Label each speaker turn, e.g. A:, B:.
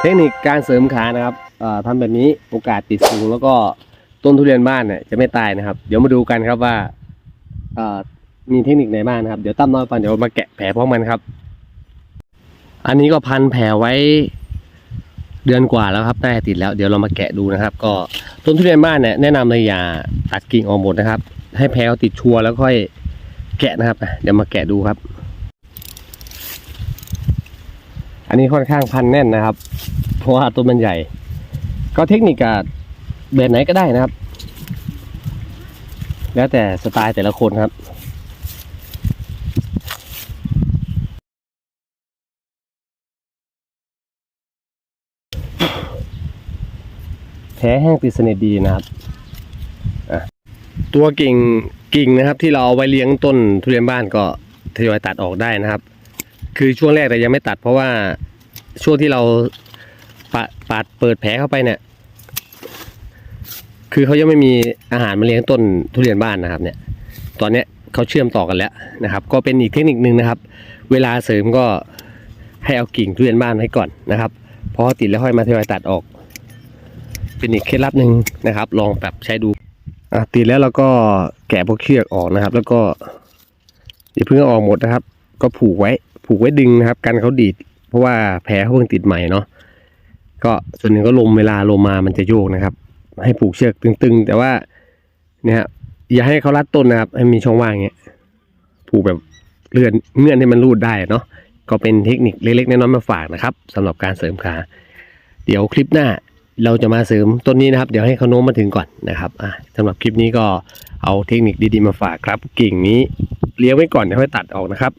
A: เทคนิคการเสริมขานะครับเอ่อทำแบบนี้โอกาสติดสูงแล้วก็ต้นทุเรียนบ้านเนี่ยจะไม่ตายนะครับ เดี๋ยวมาดูกันครับว่ามีเทคนิคไหนบ้างนะครับ เดี๋ยวตั้มน้อยฟันเดี๋ยวมาแกะแผลพร้อมกันครับ อันนี้ก็พันแผลไว้เดือนกว่าแล้วครับน่าจะติดแล้ว เดี๋ยวเรามาแกะดูนะครับ ก็ต้นทุเรียนบ้านเนี่ยแนะนำเลยอย่าตัดกิ่งออกหมดนะครับ ให้แผลติดชัวร์แล้วค่อยแกะนะครับเดี๋ยวมาแกะดูครับ อันนี้ค่อนข้างพันแน่นนะครับ เพราะว่าต้นมันใหญ่ ก็เทคนิคกับแบบไหนก็ได้นะครับ แล้วแต่สไตล์แต่ละคนครับแผลแห้งติดสนิทดีนะครับ ตัวกิ่งกิ่งนะครับที่เราเอาไว้เลี้ยงต้นทุเรียนบ้านก็ทยอยตัดออกได้นะครับ คือช่วงแรกแต่ยังไม่ตัด เพราะว่าช่วงที่เราปาปาดเปิดแผลเข้าไปเนี่ย คือเขายังไม่มีอาหารมาเลี้ยงต้นทุเรียนบ้านนะครับ เนี่ย ตอนเนี้ยเขาเชื่อมต่อกันแล้วนะครับ ก็เป็นอีกเทคนิคหนึ่งนะครับ เวลาเสริมก็ให้เอากิ่งทุเรียนบ้านไว้ก่อนนะครับพอติดแล้วค่อยมาทยอยตัดออก เป็นอีกเคล็ดลับหนึ่งนะครับ ลองแบบใช้ดูอะติดแล้วเราก็แกะพวกเชือกออกนะครับ แล้วก็อย่าเพิ่งออกหมดนะครับ ก็ผูกไว้ ผูกไว้ดึงนะครับ กันเขาดีด เพราะว่าแผลเขาเพิ่งติดใหม่เนาะก็ส่วนหนึ่งก็ลมเวลาลมมามันจะโยกนะครับ ให้ผูกเชือกตึงๆ แต่ว่าเนี่ยครับอย่าให้เขารัดต้นนะครับ ให้มีช่องว่างเงี้ยผูกแบบเลื่อนเงื่อนให้มันรูดได้เนาะก็เป็นเทคนิคเล็กๆน้อยๆมาฝากนะครับสำหรับการเสริมขา เดี๋ยวคลิปหน้าเราจะมาเสริมต้นนี้นะครับ เดี๋ยวให้เขาโน้มมาถึงก่อนนะครับอะสำหรับคลิปนี้ก็เอาเทคนิคดีๆมาฝากครับ กิ่งนี้เลี้ยงไว้ก่อนเดี๋ยวค่อยตัดออกนะครับ